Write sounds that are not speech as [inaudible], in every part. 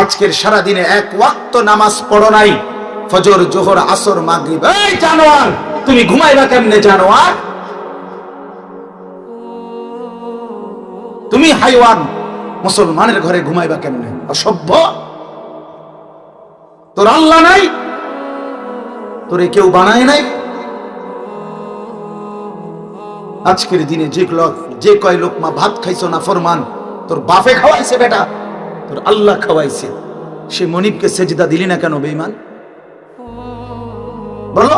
আজকের সারা দিনে এক ওয়াক্ত নামাজ পড়ো নাই। ফজর, জোহর, আসর, মাগরিব। এই জানোয়ার, তুমি ঘুমাইবা কেমনে জানোয়ার? তুমি হাইওয়ান, মুসলমানের ঘরে ঘুমাইবা কেমনে? অসভ্য? তোর আল্লাহ নাই? তোরে কেউ বানায় নাই? আজকের দিনে যে লোক যে কয় লোক মা ভাত খাইছো না ফরমান, তোর বাপে খাওয়াইছে বেটা। তোর আল্লাহ খাওয়াইছে। সে মনিবকে সেজদা দিলি না কেন বেইমান বলো,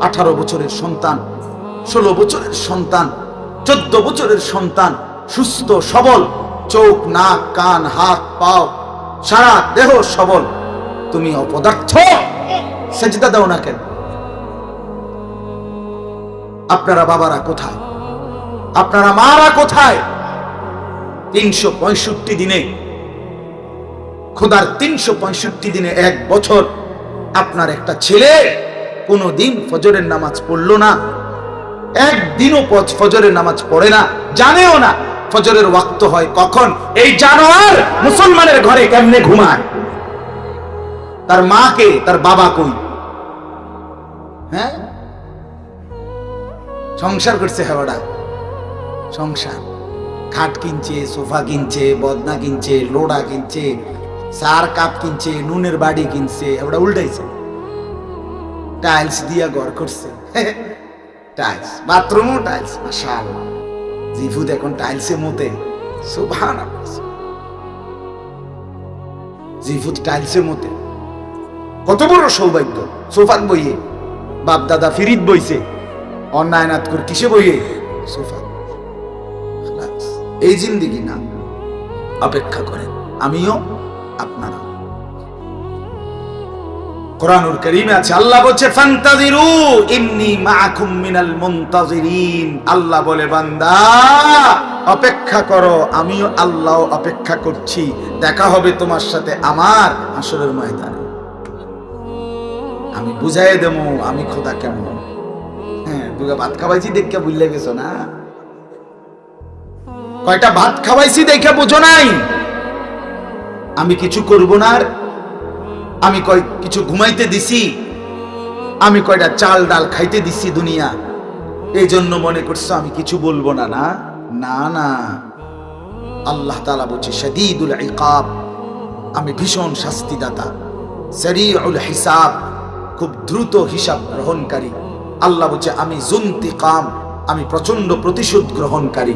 আঠারো বছরের সন্তান, ষোলো বছরের সন্তান, চোদ্দ বছরের সন্তান, সুস্থ, সবল, চোখ, নাক, কান, হাত, পাও, সারা দেহ সবল। তুমি অপদার্থ, সেজদা দাও না কেন? আপনারা বাবারা কোথায়? আপনারা মারা কোথায়? তিনশো পঁয়ষট্টি দিনে খোদার তিনশো পঁয়ষট্টি দিনে এক বছর আপনার একটা ছেলে কোনো দিন ফজরের নামাজ পড়ল না। একদিনও ফজরের নামাজ পড়ে না, জানেও না ফজরের ওয়াক্ত হয় কখন। এই জানোয়ার মুসলমানের ঘরে কেমনে ঘুমায়? তার মাকে তার বাবা কই? হ্যাঁ? সংসার করছে হেওয়াটা সংসার। খাট কিনছে, সোফা কিনছে, বদনা কিনছে, লোডা কিনছে সার কাপ কিনছে, নুনের বাড়ি কিনছে ওটা উল্টাইছে। টাইলস দিয়া ঘর করছে। [laughs] টাইলস, বাথরুমও টাইলস মাশাল জিফুদ এখন টাইলসে মতে সুভান জিফুদ টাইলসে মতে কত বড় সৌভাগ্য। সোফাত বইয়ে বাপ দাদা ফিরিত বইছে অন্যায় নাত করে কিসে বইয়ে? সোফাত এই জিন্দিগি না। অপেক্ষা করেন। আমিও আপনারা। কোরআনুল করিমে আছে, আল্লাহ বলছে, ফান্তাজিরু ইন্নী মাআকুম মিনাল মুনতাজিরিন। আল্লাহ বলে, বান্দা, অপেক্ষা করো, আমিও আল্লাহ অপেক্ষা করছি। দেখা হবে তোমার সাথে আমার আসরের ময়দানে। আমি বুঝাই দেবো, আমি খোদা কেমন? হ্যাঁ দুগা ভাত খাওয়াইছি দেখে বুঝলে গেছো না? কয়টা ভাত খাওয়াইছি দেখে বুঝো নাই? আমি কিছু করব না আর আমি কয় কিছু ঘুমাইতে দিছি, আমি কয়টা চাল ডাল খাইতে দিছি দুনিয়া। এই জন্য মনে করছ আমি কিছু বলব না না? না না। আল্লাহ তালা বলছে, শদীদুল ইকাব। আমি ভীষণ শাস্তিদাতা। সরিউল হিসাব, খুব দ্রুত হিসাব গ্রহণকারী। আল্লাহ বলছে, আমি জুন্তিকাম, আমি প্রচণ্ড প্রতিশোধ গ্রহণকারী।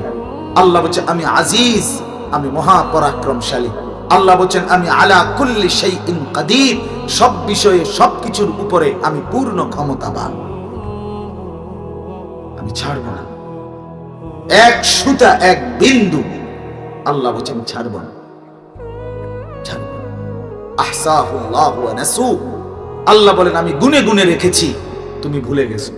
আল্লাহ বলছে, আমি আজিজ, আমি মহাপরাক্রমশালী। আল্লাহ বলছেন, আমি আলা কুল্লি সেই ইন কাদির, সব বিষয়ে সব কিছুর উপরে আমি পূর্ণ ক্ষমতাবান। আমি ছাড়বো না। এক সুতা, এক বিন্দু আল্লাহ বলছেন ছাড়বো না। আল্লাহ বলেন, আমি গুনে গুনে রেখেছি, তুমি ভুলে গেছো।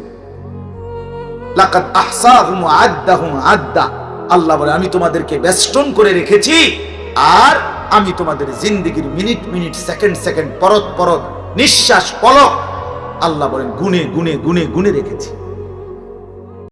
আদ্দা। আল্লাহ বলে আমি তোমাদেরকে বেষ্টন করে রেখেছি, আর আমি তোমাদের জিন্দিগির মিনিট মিনিট, সেকেন্ড সেকেন্ড, পরত পরত, নিঃশ্বাস, পলক, আল্লাহ বলেন, গুনে গুনে গুনে গুনে রেখেছি।